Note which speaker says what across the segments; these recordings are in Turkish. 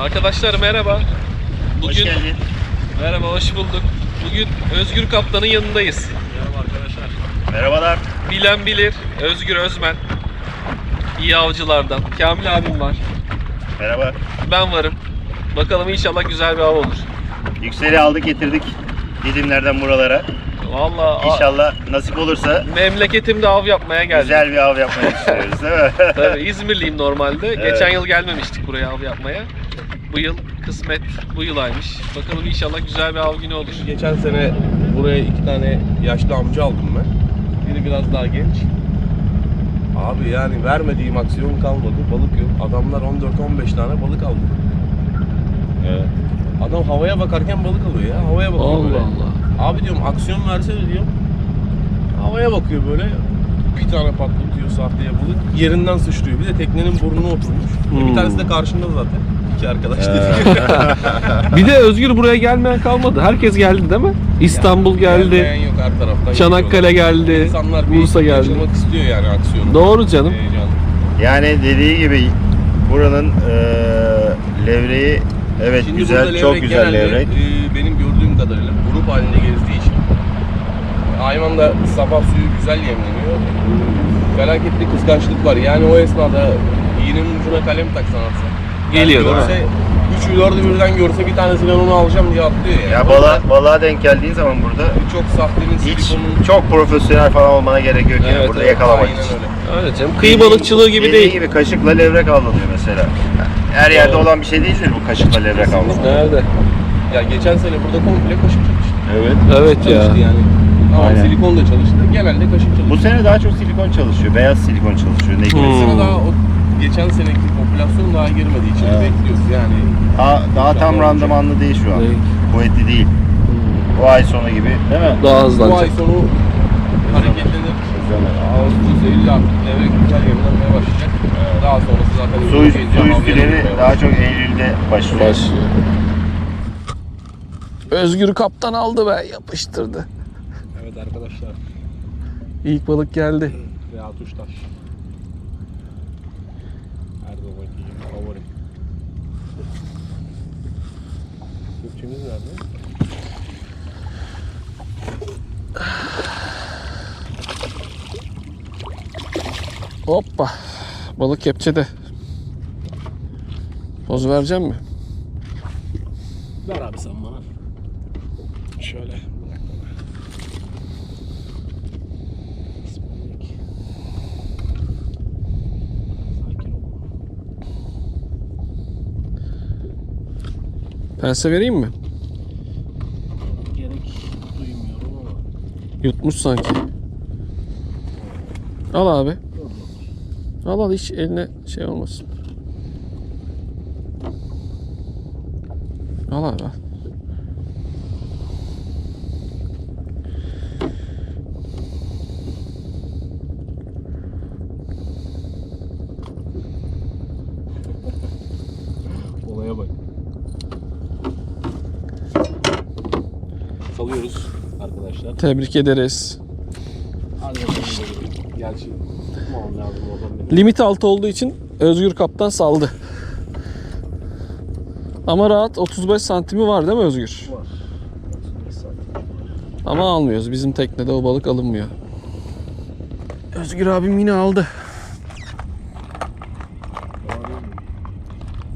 Speaker 1: Arkadaşlar merhaba. Bugün
Speaker 2: Hoş geldin.
Speaker 1: merhaba hoş bulduk. Bugün Özgür Kaptan'ın yanındayız.
Speaker 3: Merhaba arkadaşlar.
Speaker 2: Merhabalar.
Speaker 1: Bilen bilir Özgür Özmen. İyi avcılardan. Kamil abim var.
Speaker 2: Merhaba.
Speaker 1: Ben varım. Bakalım inşallah güzel bir av olur.
Speaker 2: Yükseli aldık getirdik. Didimlerden buralara.
Speaker 1: Vallahi a-
Speaker 2: İnşallah nasip olursa
Speaker 1: memleketimde av yapmaya geldim.
Speaker 2: güzel bir av yapmayı düşünüyoruz değil mi?
Speaker 1: Tabii İzmirliyim normalde.
Speaker 2: Evet.
Speaker 1: Geçen yıl gelmemiştik buraya av yapmaya. Bu yıl kısmet bu yıl aymış. Bakalım inşallah güzel bir av günü olur.
Speaker 3: Geçen sene buraya iki tane yaşlı amca aldım ben. Biri biraz daha genç. Abi yani vermediğim aksiyon kalmadı. Balık yok. Adamlar 14-15 tane balık aldı.
Speaker 2: evet.
Speaker 3: Adam havaya bakarken balık alıyor ya. Havaya bakıyor
Speaker 1: Allah
Speaker 3: böyle.
Speaker 1: Allah.
Speaker 3: Abi diyorum aksiyon versene diyorum. Havaya bakıyor böyle. Bir tane patlatıyor sahteye balık. Yerinden sıçrıyor. Bir de teknenin burnuna oturmuş. E
Speaker 1: Hmm.
Speaker 3: Bir tanesi de karşında zaten. İki arkadaş
Speaker 2: Ee,
Speaker 3: dedi.
Speaker 1: Bir de Özgür buraya gelmeyen kalmadı. Herkes geldi değil mi? İstanbul geldi.
Speaker 3: Gelmeyen yok her taraftan.
Speaker 1: Çanakkale geldi.
Speaker 3: İnsanlar bir
Speaker 1: Bursa geldi.
Speaker 3: yaşamak istiyor yani aksiyonu.
Speaker 1: Doğru canım.
Speaker 3: Heyecanlı.
Speaker 2: Yani dediği gibi buranın eee levreği evet
Speaker 3: Şimdi
Speaker 2: güzel, çok
Speaker 3: levrek
Speaker 2: güzel
Speaker 3: genelde,
Speaker 2: levrek.
Speaker 3: e, benim gördüğüm kadarıyla grup halinde gezdiği için hayvanda sabah suyu güzel yemleniyor. Felaket bir kıskançlık var. Yani o esnada iğnenin ucuna kalem taksan atsa.
Speaker 1: Geliyor, değil mi?
Speaker 3: görse, Üçü dördü birden görse bir tanesi ben onu alacağım diye atlıyor yani.
Speaker 2: Ya bala, balığa denk geldiğin zaman burada
Speaker 3: Çok sahtenin,
Speaker 2: hiç
Speaker 3: silikonun...
Speaker 2: çok profesyonel falan olmana gerek yok yani
Speaker 3: Evet,
Speaker 2: burada
Speaker 3: evet,
Speaker 2: yakalamak
Speaker 3: aynen
Speaker 2: için.
Speaker 3: öyle.
Speaker 1: Öyle canım. Kıyı balıkçılığı gibi
Speaker 2: Dediği
Speaker 1: değil.
Speaker 2: gibi kaşıkla levrek avlanıyor mesela. Her yerde olan bir şey değildir bu kaşıkla levrek avlamak.
Speaker 1: Nerede?
Speaker 3: Ya geçen sene burada komple kaşık çalıştı.
Speaker 2: Evet.
Speaker 1: Evet ya.
Speaker 3: Yani. Ama
Speaker 2: Aynen.
Speaker 3: silikon da çalıştı. Genelde kaşık çalıştı.
Speaker 2: Bu sene daha çok silikon çalışıyor. Beyaz silikon çalışıyor. Ne gibi?
Speaker 1: Hmm.
Speaker 3: Bu sene daha o geçen seneki popülasyon daha girmediği için
Speaker 2: Evet.
Speaker 3: bekliyoruz yani.
Speaker 2: Daha, daha tam randımanlı değil şu an.
Speaker 1: Değil.
Speaker 2: Kuvvetli değil. Bu ay sonu gibi değil mi?
Speaker 1: Daha
Speaker 3: Bu ay
Speaker 1: hızlanacak.
Speaker 3: sonu hareketlenir. Ağustos, Eylül artık levrek güzel yemlenmeye başlayacak. Daha sonrası zaten
Speaker 2: Su, su üstüleri daha çok Eylül'de başlıyor.
Speaker 1: Başlıyor. Özgür kaptan aldı be yapıştırdı.
Speaker 3: Evet arkadaşlar.
Speaker 1: İlk balık geldi.
Speaker 3: Reha Tuştaş. Her zamanki favorim. Türkçemiz nerede?
Speaker 1: Hoppa. Balık kepçede. Poz vereceğim mi?
Speaker 3: Ver abi sen bana.
Speaker 1: Pense vereyim mi?
Speaker 3: Gerek duymuyorum ama.
Speaker 1: Yutmuş sanki. Al abi. Al al hiç eline şey olmasın. Al abi al.
Speaker 3: Salıyoruz arkadaşlar.
Speaker 1: Tebrik ederiz.
Speaker 3: Gerçi lazım oradan.
Speaker 1: Limit altı olduğu için Özgür Kaptan saldı. Ama rahat 35 santimi var değil mi Özgür?
Speaker 3: Var. 35 santim.
Speaker 1: Ama almıyoruz. Bizim teknede o balık alınmıyor. Özgür abim yine aldı.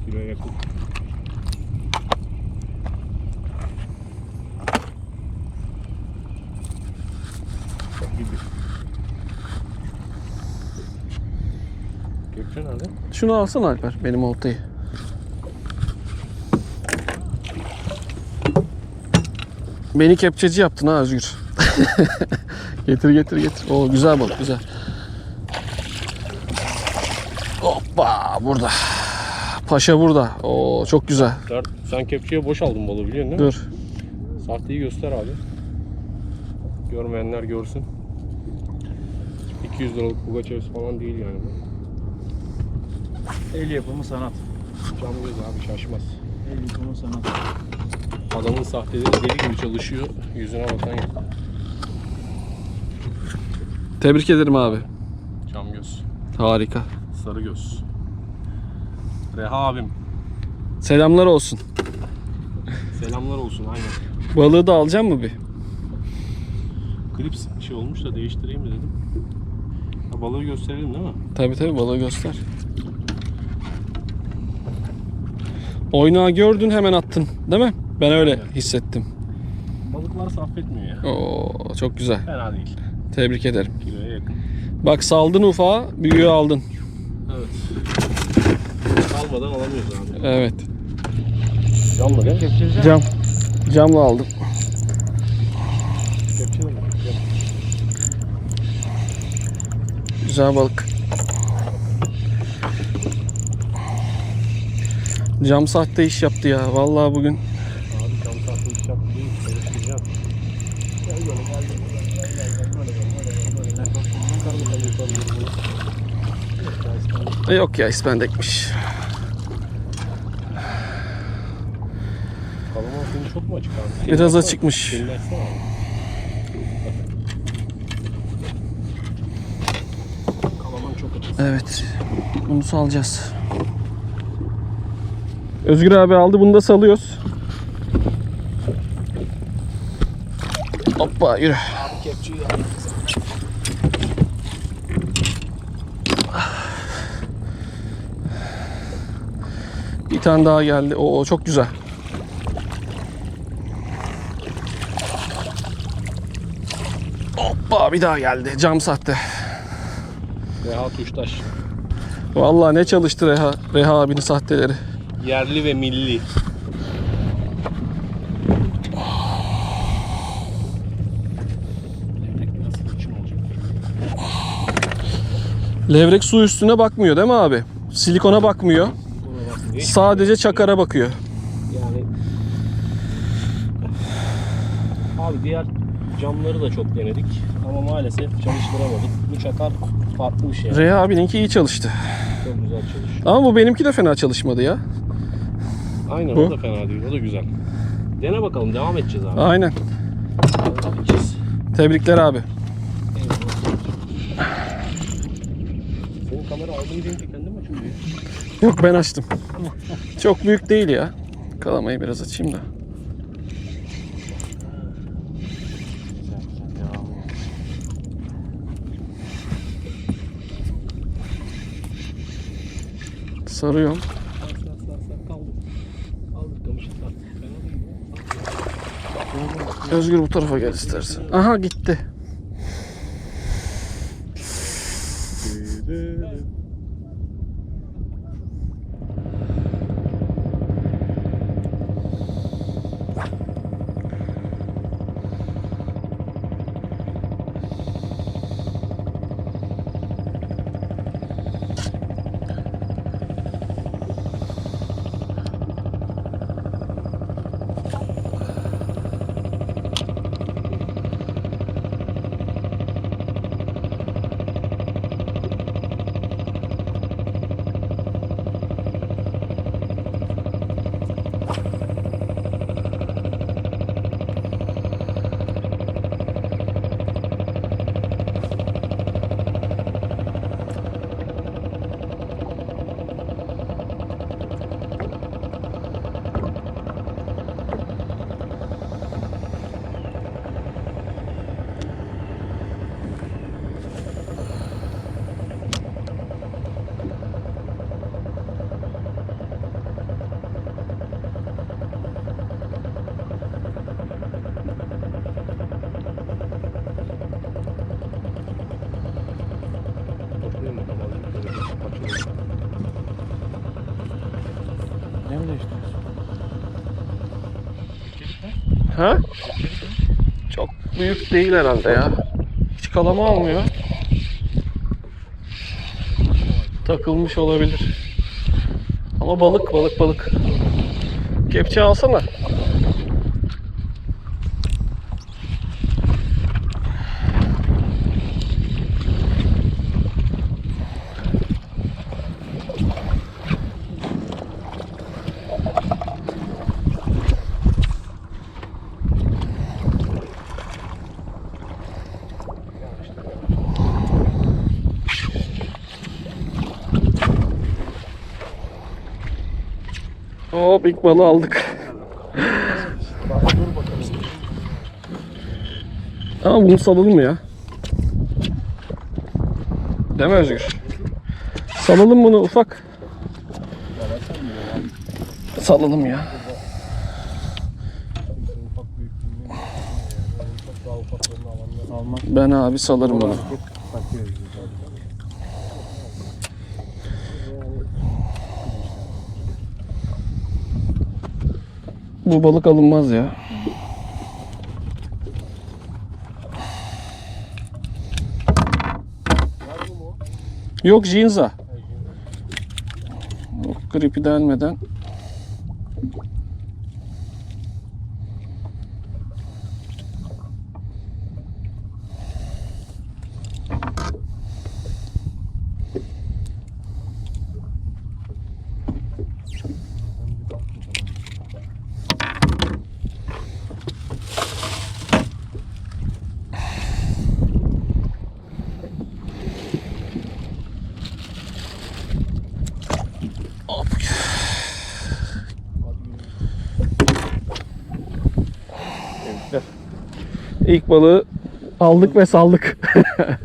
Speaker 3: Kiloya yakın. Çok gibi. Gökçe nerede?
Speaker 1: Şunu alsana Alper benim oltayı. Beni kepçeci yaptın ha Özgür. getir getir getir. O güzel balık güzel. Hoppa burada. Paşa burada. Oo çok güzel.
Speaker 3: Sen, sen kepçeye boş aldın balığı biliyorsun değil mi?
Speaker 1: Dur.
Speaker 3: Sahteyi göster abi. Görmeyenler görsün. 200 liralık Pugaçevs falan değil yani.
Speaker 4: El yapımı sanat.
Speaker 3: Cam göz abi şaşmaz.
Speaker 4: El yapımı sanat.
Speaker 3: Adamın sahteleri deli gibi çalışıyor. Yüzüne bakan yok.
Speaker 1: Tebrik ederim abi.
Speaker 3: Cam göz.
Speaker 1: Harika.
Speaker 3: Sarı göz. Reha abim.
Speaker 1: Selamlar olsun.
Speaker 3: Selamlar olsun aynen.
Speaker 1: Balığı da alacak mı bir?
Speaker 3: Klips şey olmuş da değiştireyim mi dedim. Ha, balığı gösterelim değil mi?
Speaker 1: Tabii tabii balığı göster. Oynağı gördün hemen attın değil mi? Ben öyle hissettim.
Speaker 3: Balıklar affetmiyor ya.
Speaker 1: Oo çok güzel.
Speaker 3: Fena değil.
Speaker 1: Tebrik ederim.
Speaker 3: Kiloya yakın.
Speaker 1: Bak saldın ufağa, büyüğü aldın.
Speaker 3: Evet. Almadan alamıyoruz abi.
Speaker 1: Evet.
Speaker 3: Camla değil mi?
Speaker 1: Cam. Camla aldım.
Speaker 3: Kepçe mi?
Speaker 1: Güzel balık. Cam sahte iş yaptı ya. Vallahi bugün
Speaker 3: Abi cam tatlı iş yaptı değil.
Speaker 1: E, yok ya ispendekmiş.
Speaker 3: Çok mu açık abi?
Speaker 1: Biraz açıkmış.
Speaker 3: Kalaman çok açık.
Speaker 1: Evet. Bunu salacağız. Özgür abi aldı. Bunu da salıyoruz. Hoppa yürü. Bir tane daha geldi. Oo çok güzel. Hoppa bir daha geldi. Cam sahte.
Speaker 3: Reha Tuştaş.
Speaker 1: Vallahi ne çalıştı Reha, Reha abinin sahteleri.
Speaker 3: Yerli ve milli. Levrek
Speaker 1: su üstüne bakmıyor değil mi abi? Silikona bakmıyor. Sadece çakara bakıyor.
Speaker 3: Yani Abi diğer camları da çok denedik ama maalesef çalıştıramadık. Bu çakar farklı bir şey.
Speaker 1: Reha abininki iyi çalıştı.
Speaker 3: Çok güzel çalışıyor.
Speaker 1: Ama bu benimki de fena çalışmadı ya.
Speaker 3: Aynen
Speaker 1: Bu?
Speaker 3: o da fena değil. O da güzel. Dene bakalım devam edeceğiz abi.
Speaker 1: Aynen.
Speaker 3: Devam edeceğiz.
Speaker 1: Tebrikler abi.
Speaker 3: Senin kamera aldığın deyince kendin mi açıyorsun?
Speaker 1: Yok ben açtım. Çok büyük değil ya. Kalamayı biraz açayım da. Sarıyorum. Özgür bu tarafa gel istersen. Aha gitti.
Speaker 4: Değiştiriyorsun?
Speaker 1: Ha? Çok büyük değil herhalde ya. Hiç kalama almıyor. Takılmış olabilir. Ama balık balık balık. Kepçe alsana. Hop ilk balığı aldık. Ama bunu salalım mı ya? Değil mi Özgür? Salalım bunu ufak. Salalım ya. Ben abi salarım bunu. Bu balık alınmaz ya. Yok jinza. Yok gripi delmeden. İlk balığı aldık ve saldık.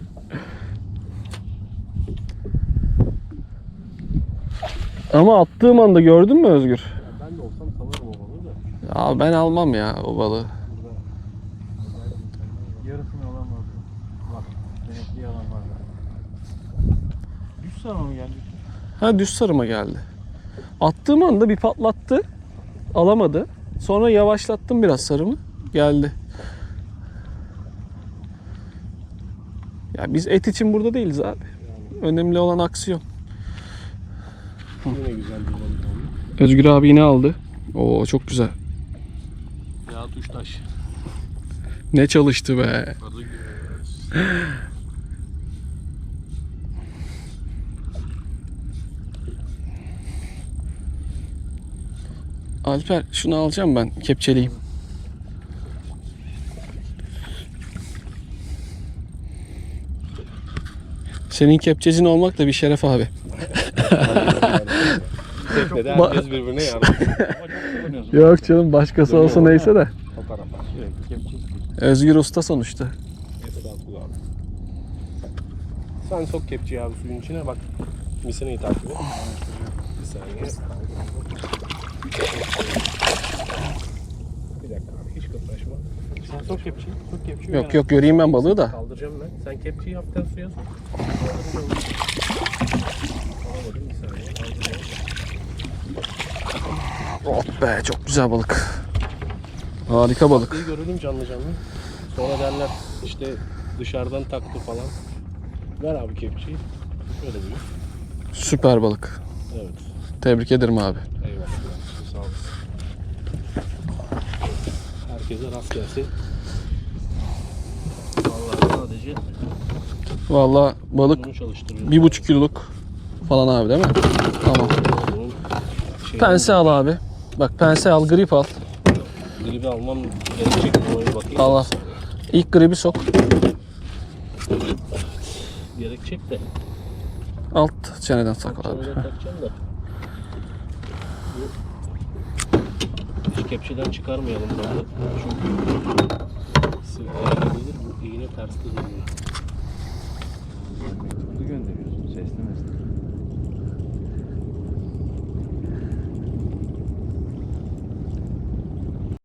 Speaker 1: Ama attığım anda gördün mü Özgür?
Speaker 3: Ben de olsam salarım o balığı da.
Speaker 1: Ya ben almam ya o balığı.
Speaker 4: Yarısını alan var. Bak. Denekli alan var. Düz sana mı geldi?
Speaker 1: Ha düz sarıma geldi. Attığım anda bir patlattı. Alamadı. Sonra yavaşlattım biraz sarımı. Geldi. Ya biz et için burada değiliz abi. Önemli olan aksiyon.
Speaker 3: Yine güzel bir balık oldu.
Speaker 1: Özgür abi yine aldı. Oo çok güzel.
Speaker 3: Ya tuştaş.
Speaker 1: Ne çalıştı be. Alper şunu alacağım ben. Kepçeleyeyim. Senin kepçecin olmak da bir şeref abi.
Speaker 3: Teknede
Speaker 1: Ba-
Speaker 3: herkes birbirine yardım.
Speaker 1: Yok canım başkası olsa neyse de.
Speaker 3: Fotoğraflar.
Speaker 4: Sürekli.
Speaker 1: Özgür Usta sonuçta.
Speaker 3: Estağfurullah abi. Sen sok kepçeyi abi suyun içine bak. Misineyi takip et. Bir saniye. Bir dakika abi hiç kıpraşma.
Speaker 4: Sen sok kepçeyi. Sok kepçeyi.
Speaker 1: Yok yok göreyim ben balığı da.
Speaker 3: Kaldıracağım ben. Sen kepçeyi hafiften suya sok. Alamadım bir saniye.
Speaker 1: Oh be çok güzel balık. Harika balık.
Speaker 3: Balığı görelim canlı canlı. Sonra derler işte dışarıdan taktı falan. Ver abi kepçeyi. Şöyle buyur.
Speaker 1: Süper balık.
Speaker 3: Evet.
Speaker 1: Tebrik ederim abi.
Speaker 3: Eyvallah. Herkese rast gelsin. Vallahi sadece
Speaker 1: Vallahi balık
Speaker 3: bunu
Speaker 1: bir buçuk kiloluk falan abi değil mi? Tamam.
Speaker 3: Bunun şey,
Speaker 1: Pense al abi. Bak pense al, grip al.
Speaker 3: Gribi almam gerekecek mi? Ona bir bakayım.
Speaker 1: Al al. İlk gribi sok.
Speaker 3: Gerekecek de.
Speaker 1: Alt çeneden sok abi.
Speaker 3: Çeneden takacağım da. Bu- kepçeden çıkarmayalım balığı. Çünkü sırtlayabilir. İğne ters de.
Speaker 4: Mektubu gönderiyorsun. Sesli mesle.